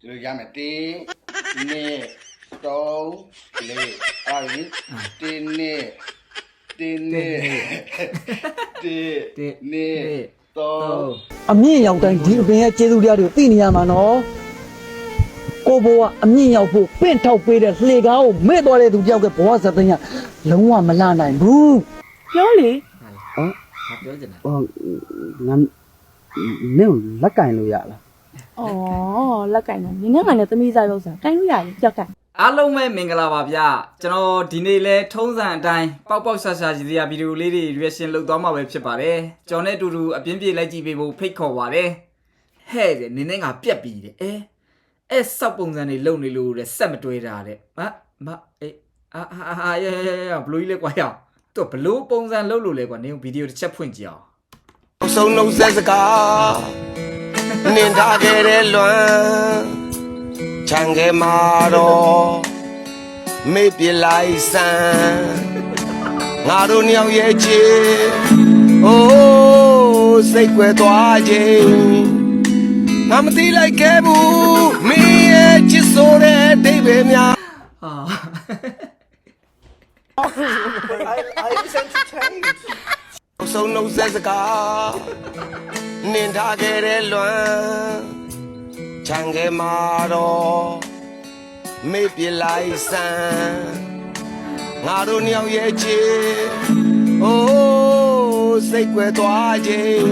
ဒီလိုရမယ်တင်းနှစ်သုံးလေးအားပြီတင်းနှစ်တင်းနှစ်တင်းတင်းနှစ်နှစ်သုံးအမြင့်ရောက်တိုင်းဒီအပင်ရဲ့ကျေးဇူးတရားတွေကိုသိနေရမှာနော်ကိုဘိုးကအမြင့်ရောက်ဖို့ပင့်ထောက်ပေးတဲ့လှေကားကိုမဲ့သွားတဲ့သူတယောက်ကဘဝဇာတ်သိန်းကလုံးဝမလာနိုင်ဘူးပြောလေဟမ်ငါပြောချင်တာဟောငါမင်းလက်ကင်လို့ရလား ဩလက်ကင်တော့နင်းနဲ့ငါနဲ့သမီးစားရုပ်စားကိုင်းလို့ရတယ်ကြောက်ကင်အားလုံးပဲမင်္ဂလာပါဗျကျွန်တော်ဒီနေ့လဲထုံးစံအတိုင်းပေါက်ပေါက်ဆာဆာရည်စရာဗီဒီယိုလေးတွေ reaction လုပ်သွားမှာပဲဖြစ်ပါတယ်ကျွန်တော်နဲ့အတူတူအပြင်းပြေလိုက်ကြည့်ပေးဖို့ဖိတ်ခေါ်ပါတယ်ဟဲ့တဲ့နင်းနဲ့ငါပြက်ပြီးတယ်အဲအဲစောက်ပုံစံတွေလုံနေလို့တဲ့ဆက်မတွဲတာတဲ့မမအေးအာအာအာရရရဘလူးကြီးလဲကွာရအောင်သူဘလို့ပုံစံလုံလို့လဲကွာနင်းဗီဒီယိုတစ်ချက်ဖွင့်ကြည့်အောင်ဆုံးလုံးဆက်စကား နင်ထားခဲ့တဲ့လွမ်းချန်ခဲ့မှာတော့မေ့ပြလိုက်စမ်းငါတို့နှစ်ယောက်ရဲ့ချစ်အိုးစိတ်ွယ်သွားခြင်းငါမသိလိုက်ခဲ့ဘူးမင်းရဲ့ချစ်ဆိုတဲ့အတိတ်ပဲများဟာ ဆုံးလုံးဆက်စကားနင်ထားခဲ့တဲ့လွမ်းချန်ခဲ့မှာတော့မေ့ပြလိုက်စမ်းငါတို့နှစ်ယောက်ရဲ့ချစ်အိုးစိတ်ွယ်သွားခြင်း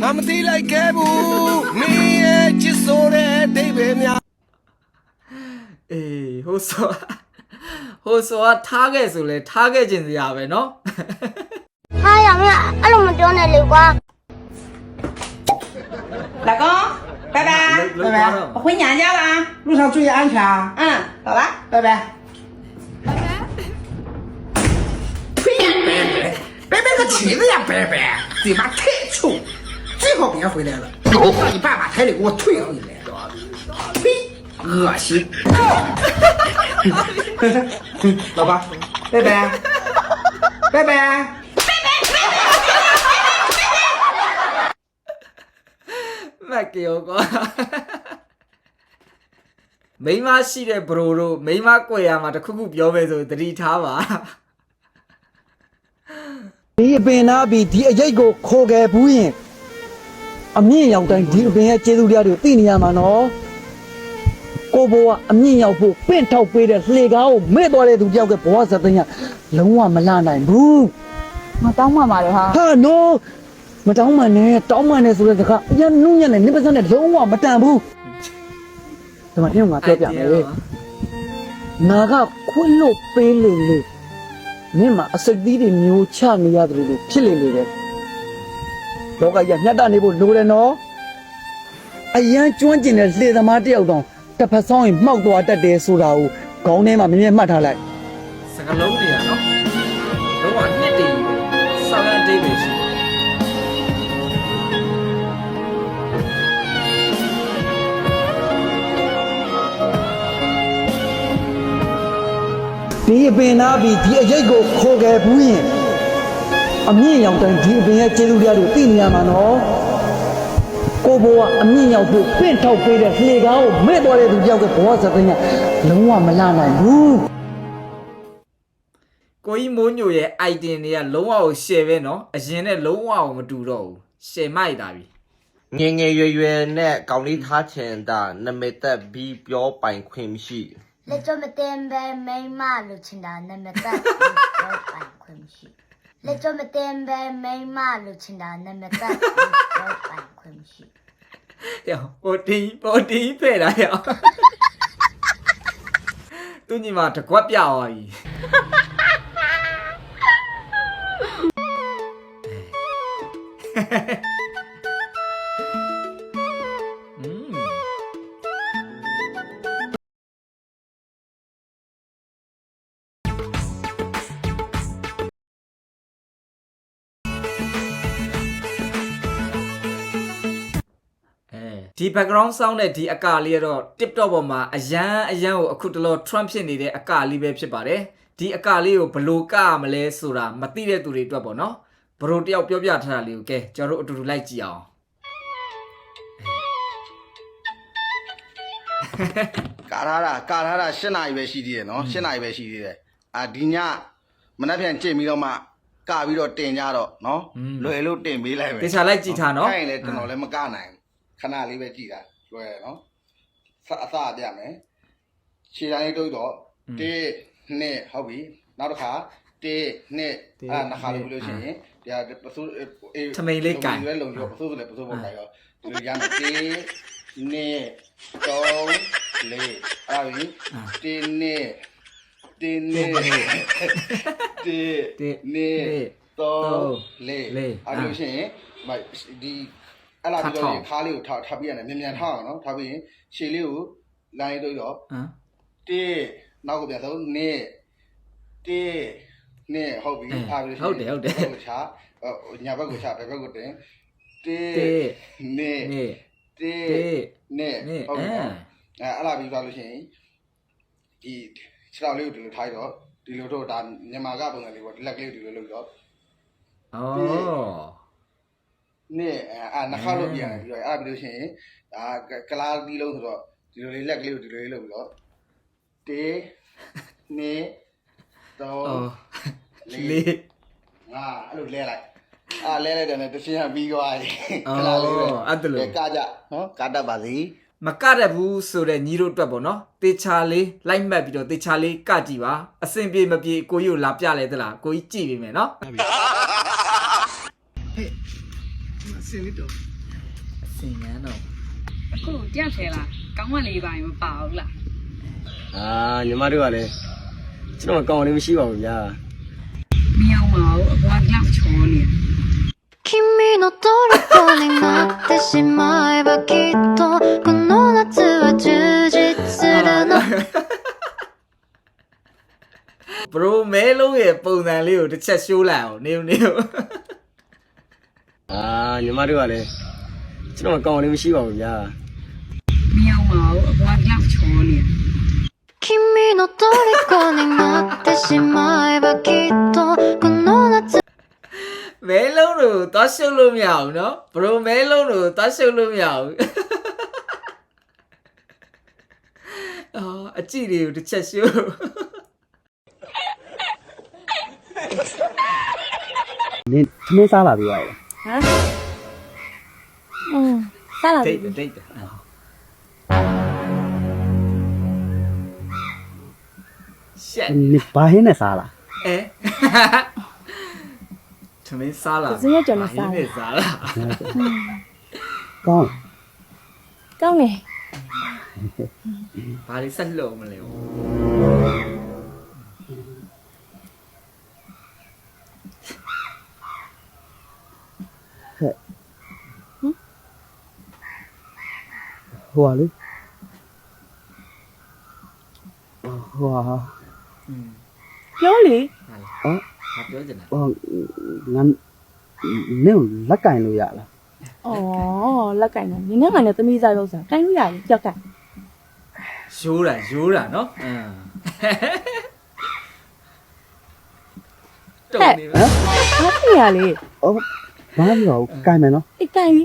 ငါမသိလိုက်ခဲ့ဘူးမင်းရဲ့ချစ်ဆိုတဲ့အတိတ်ပဲများ အေးဟိုဆိုဟိုဆိုကထားခဲ့ဆိုလဲထားခဲ့ခြင်းစရာပဲเนาะ 还没有那么多呢老公老公拜拜拜拜我回娘家了啊。路上注意安全啊。嗯走了。拜拜。拜拜。呸拜拜拜拜个锤子呀拜拜。嘴巴太臭最好别回来了。让你爸把彩礼给我退回来呸恶心。老爸拜拜。拜拜。 မက်ကေရောကွာမိန်းမရှိတဲ့ဘရိုတို့မိန်းမကွယ်ရမှာတစ်ခုခုပြောပဲဆိုသတိထားပါဒီအပင်နာပြီးဒီအရိတ်ကိုခိုခဲ့ဘူးရင်အမြင့်ရောက်တိုင်းဒီအပင်ရဲ့ကျေးဇူးတရားတွေကိုသိနေရမှာနော်ကိုဘိုးကအမြင့်ရောက်ဖို့ပင့်ထောက်ပေးတဲ့လှေကားကိုမဲ့သွားတဲ့သူတယောက်ကဘဝဇာတ်သိန်းကလုံးဝမလာနိုင်ဘူးမတောင်းမှမှာတော့ဟာဟာနိုး မတောင်းမှနဲ့တောင်းမှနဲ့ဆိုတဲ့စကားအရင်နုညံ့နဲ့နိပစံနဲ့လုံးဝမတန်ဘူးဒီမှာအင်းငါပြောပြမယ်နာကခွင့်လို့ပေးလေလေမြင့်မှာအစိတ်သီးတွေမျိုးချနေရတယ်လို့ဖြစ်လေလေတဲ့လောကကြီးကညှက်တနေဖို့လိုတယ်နော်အရန်ကျွမ်းကျင်တဲ့လှေသမားတယောက်တောင်တစ်ဖက်ဆောင်ရင်မှောက်သွားတတ်တယ်ဆိုတာကိုခေါင်းထဲမှာမြင်မြင်မှတ်ထားလိုက်စကလုံးတွေကနော်လုံးဝနှစ်တည်ပဲဆောင်းရန်တေးပဲရှိ ဒီအပင်နာပြီးဒီအရိတ်ကိုခိုခဲ့ဘူးရင်အမြင့်ရောက်တိုင်းဒီအပင်ရဲ့ကျေးဇူးတရားတွေသိနေရမှာနော်ကိုဘိုးကအမြင့်ရောက်ဖို့ပင့်ထောက်ပေးတဲ့လှေကားကိုမဲ့သွားတဲ့သူတယောက်ကဘဝဇာတ်သိန်းကလုံးဝမလာနိုင်ဘူးကိုကြီးမိုးညိုရဲ့ item တွေကလုံးဝကို share ပဲနော်အရင်နဲ့လုံးဝကိုမတူတော့ဘူး share မိုက်တာပြီငယ်ငယ်ရွယ်ရွယ်နဲ့ကောင်းလေးထားချင်တာနမိတ်သက်ပြီးပြောပိုင်ခွင့်မရှိ လက်ကြမတင်ပဲမိန်းမလို့ချင်တာနမတက်ပြောပိုင်ခွင့်မရှိလက်ကြမတင်ပဲမိန်းမလို့ချင်တာနမတက်ပြောပိုင်ခွင့်မရှိရောဟိုတီဟိုတီဖဲ့တာရောသူညီမတကွက်ပြသွားပြီอื ဒီ background sound နဲ့ဒီအကာလေးကတော့ TikTok ပေါ်မှာအရန်အရန်ကိုအခုတလော Trump ဖြစ်နေတဲ့အကာလေးပဲဖြစ်ပါတယ်ဒီအကာလေးကိုဘယ်လို့ကရမလဲဆိုတာမသိတဲ့သူတွေအတွက်ပေါ့နော်ဘရိုတယောက်ပြောပြထားတာလေးကိုကဲကျွန်တော်တို့အတူတူလိုက်ကြည့်အောင် ကာထားတာကာထားတာ၈နာရီပဲရှိသေးတယ်နော်၈နာရီပဲရှိသေးတယ်အာဒီညမနေ့ပြန်ကြည့်ပြီးတော့မှကပြီးတော့တင်ကြတော့နော်လွယ်လို့တင်ပေးလိုက်မယ်တေချာလိုက်ကြည့်ထားနော်ခိုင်းလေကျွန်တော်လည်းမကနိုင်ဘူး ခဏလေးပဲကြည်တာလွယ်တယ်နော်စအစပြမယ်ခြေတိုင်းတုပ်တော့1 2ဟုတ်ပြီနောက်တစ်ခါ1 2အဲ့နှစ်ခါလို့ပြောလို့ရှိရင်ဒီဟာပစိုးအေးထမိန်လေးကန်လုံရောပစိုးဆိုလည်းပစိုးပေါ်ကန်ရောဒီလိုရမယ်1 2 3 4အဲ့ဒါပြီ1 2တင်းနေတေနေတော့လေအဲ့လိုရှိရင်ဒီ အဲ့လာပြီးတော့ခါးလေးကိုထားထားပြရတယ်မြန်မြန်ထားအောင်နော်ထားပြီးရင်ခြေလေးကိုလိုင်းတို့တော့ဟမ်တေနောက်ကပြန်ဆုံးနေတေနေဟုတ်ပြီအားပြီးချာညာဘက်ကိုချဘယ်ဘက်ကိုတင်တေတေနေနေတေတေနေနေဟုတ်ပြီအဲအဲအဲ့လာပြီးသွားလို့ရှိရင်ဒီခြေထောက်လေးကိုဒီလိုထားရတော့ဒီလိုတော့ဒါမြန်မာကပုံစံလေးပေါ့ဒီလက်ကလေးကိုဒီလိုလုပ်တော့အော် နေ့အဲနှခါလို့ပြန်တယ်ပြီးတော့အဲ့ဒါပြီးလို့ရှိရင်ဒါကလာဒီလုံးဆိုတော့ဒီလိုလေးလက်ကလေးကိုဒီလိုလေးလုပ်ပြီးတော့တေနေတော့အော်လေးလေးငါအဲ့လိုလဲလိုက်အာလဲလိုက်တယ်နဲ့တခြင်းကပြီးသွားပြီအော်ကလာလေးပဲအဲ့ဒါလို့ကကြနော်ကတတ်ပါစီမကရဘူးဆိုတဲ့ညီတို့အတွက်ပေါ့နော်တေချာလေးလိုက်မှတ်ပြီးတော့တေချာလေးကကြည့်ပါအဆင်ပြေမပြေကိုကြီးကိုလာပြလဲသလားကိုကြီးကြည့်ပြီမယ်နော်အ စင်လေးတော့ အဆင်ငန်းတော့ အခုတယောက်ထဲလားကောင်းမလေးပိုင်းမပါဘူးလား အာညီမတို့ကလည်းကျွန်တော်ကောင်းလေးမရှိပါဘူးဗျာ မရောက်ပါဘူးအဘွားကြောက်ချောနေ 君の虜になってしまえばきっとこの夏は充実するの ဘရိုမဲလုံးရဲ့ပုံစံလေးကိုတစ်ချက်ရှိုးလိုက်အောင်နေနေ အာညီမတို့ကလည်းကျွန်တော်ကောင်းလေးမရှိပါဘူးဗျာ မရောက်ပါဘူးအဘွားကြောက်ချောနေ 君の虜になってしまえばきっとこの夏 မဲလုံးတို့သွားရှုပ်လို့မရဘူးနော်ဘရိုမဲလုံးတို့သွားရှုပ်လို့မရဘူး အော်အကြည့်တွေကိုတစ်ချက်ရှိုး နင်သမင်းစားလာပြီးရတယ် ဟမ်อืมစားလာဒိပြီတ်ဒိတ်ရှက်နင်ဘာဟင်းနဲ့စားလာအဲသမင်းစားလာစင်းရကြော်နဲ့စားနေစားလာကောင်းကောင်းတယ်ဘာလို့ဆက်လို့မလဲ ဘူးဟိုပါလေဟိုဟာอืมပြောလေဟာလေဟောဘာပြောချင်လဲဟိုငါနင်ကိုလက်ကင်လို့ရလားဩလက်ကင်တယ်နင်းနဲ့ငါနဲ့သမီးစားရောက်စားကိုင်းလို့ရတယ်ကြောက်ကင်ရိုးတာရိုးတာနော်အင်းတုံနေပါဘာဖြစ်ရလဲအော်ဘာလို့ရောကင်မယ်နော်အိတ်ကိုင်းပြီ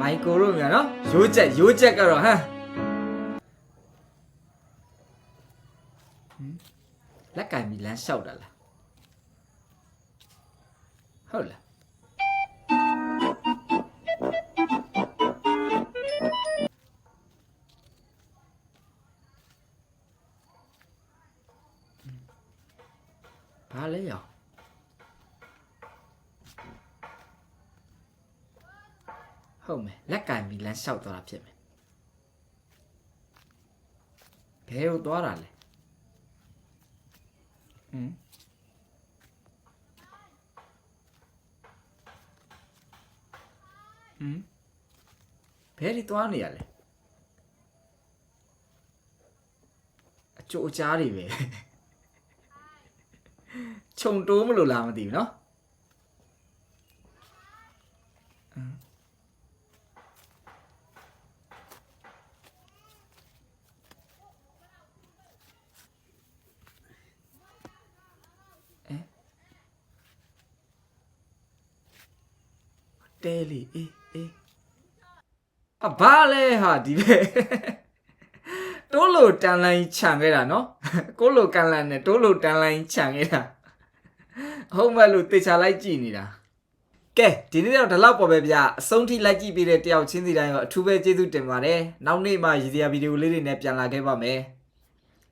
မိုက်ကိုတို့မြန်နော်ရိုးချက်ရိုးချက်ကတော့ဟမ်ဟမ်လက်ကင်မီလန်းလျှောက်တာလားဟုတ်လားဘာလဲရော ဟုတ်မယ်လက်ကင်မီလန်းလျှောက်သွားတာဖြစ်မယ်ဘယ်ကိုသွားတာလဲဟမ်ဟမ်ဘယ်ဒီသွားနေရလဲအချိုအချားတွေပဲခြုံတိုးမလို့လားမသိဘူးเนาะ တဲလေးအေးအေးအဘာလဲဟာဒီပဲတိုးလို့တန်လိုင်းခြံခဲ့တာနော်ကိုလိုကန်လန်နဲ့တိုးလို့တန်လိုင်းခြံခဲ့တာဟုတ်မဲ့လို့တေချာလိုက်ကြည့်နေတာကဲဒီနေ့တော့ဒီလောက်ပေါ်ပဲဗျအဆုံးထိလိုက်ကြည့်ပေးတဲ့တယောက်ချင်းစီတိုင်းရောအထူးပဲကျေးဇူးတင်ပါတယ်နောက်နေ့မှရည်စရာဗီဒီယိုလေးတွေနဲ့ပြန်လာခဲ့ပါမယ်